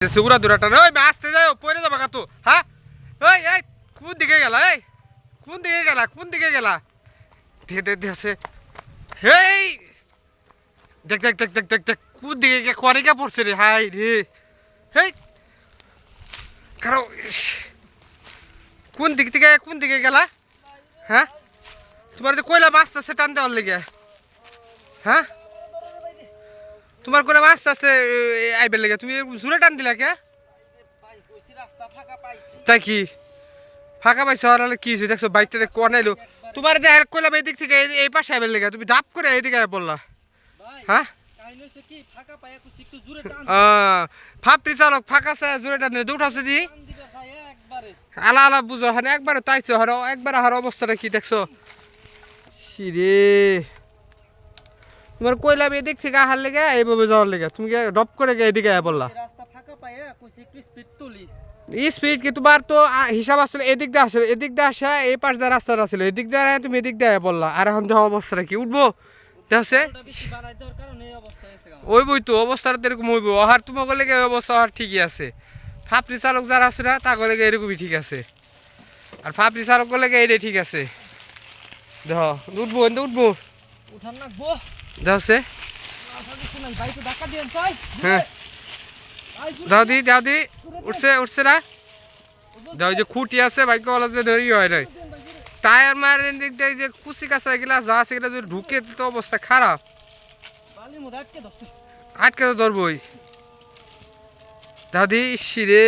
সুগুরা দুরাটা ওই আসতে যাও পড়ে যাবা কাতু হ্যাঁ ওই, এই, কোন দিকে গেলা, এই? কোন দিকে গেলা, কোন দিকে গেলা? দে দে আছে হেই! দেখ দেখ দেখ দেখ দেখ দেখ, কোন দিকে গে করিকা পড়ছে রে, হাই রে। হেই! কারও কোন দিক থেকে, কোন দিকে গেলা? হ্যাঁ? তোমার যে কয়লা মাছ আছে টান দেওয়ার লেগে। হ্যাঁ? তোমার করে মাছ আছে আইবে লেগে? তুমি জোরে টান দিলা কে? তাই কি? ফাঁকা পাইছো আর কি হয়েছে? দেখছ বাইকটা কোন আইলো? তোমার দেহের কইলাম এই দিক থেকে এই- পাশে আইবে লেগে? তুমি ধাপ করে এইদিকে বললা। হ্যাঁ? ফাপড়ি চালক ফাঁকা জোরে টান দি। আলা আলা বুঝো হানে একবারে তাইছো হারো একবার হার অবস্থাটা কি দেখছ? সিরে তোমার কইলাম এদিক থেকে আহার লেগে এইভাবে যাওয়ার লেগে। তুমি কি ডপ করে গিয়ে এদিকে আয়া বললা? রাস্তা ফাঁকা পাইয়া কইছি একটু স্পিড তুলি। স্পিড কি তোমার তো হিসাব আসলে এদিক দিয়ে আসলে এদিক দিয়ে আসা এই পাশ দিয়ে রাস্তাটা ছিল এদিক দিয়ে তুমি এদিক দিয়ে আয়া বললা। আর এখন দেখো অবস্থাটা কি? উঠবো? দেখছে। ওই বই তো অবস্থাটা এরকম হইব। আর তোমাকে লেগে অবস্থা আর ঠিকই আছে। ফাপড়ি চালক যারা আছে না তাকে লেগে এরকমই ঠিক আছে। আর ফাপড়ি চালক লেগে এটাই ঠিক আছে। দেখো উঠবো উঠবো। উঠান নাকবো চাই হ্যাঁ। দাও দি উঠছে উঠছে না। দাও যে খুঁটি আছে বাইক বলা যে দেরি হয় নাই। টায়ার মারের দিক দিয়ে যে কুচি কাছা এগুলা যা আছে এগুলা যদি ঢুকে, তো অবস্থা খারাপ। আটকে তো ধরবই। দাদি শিরে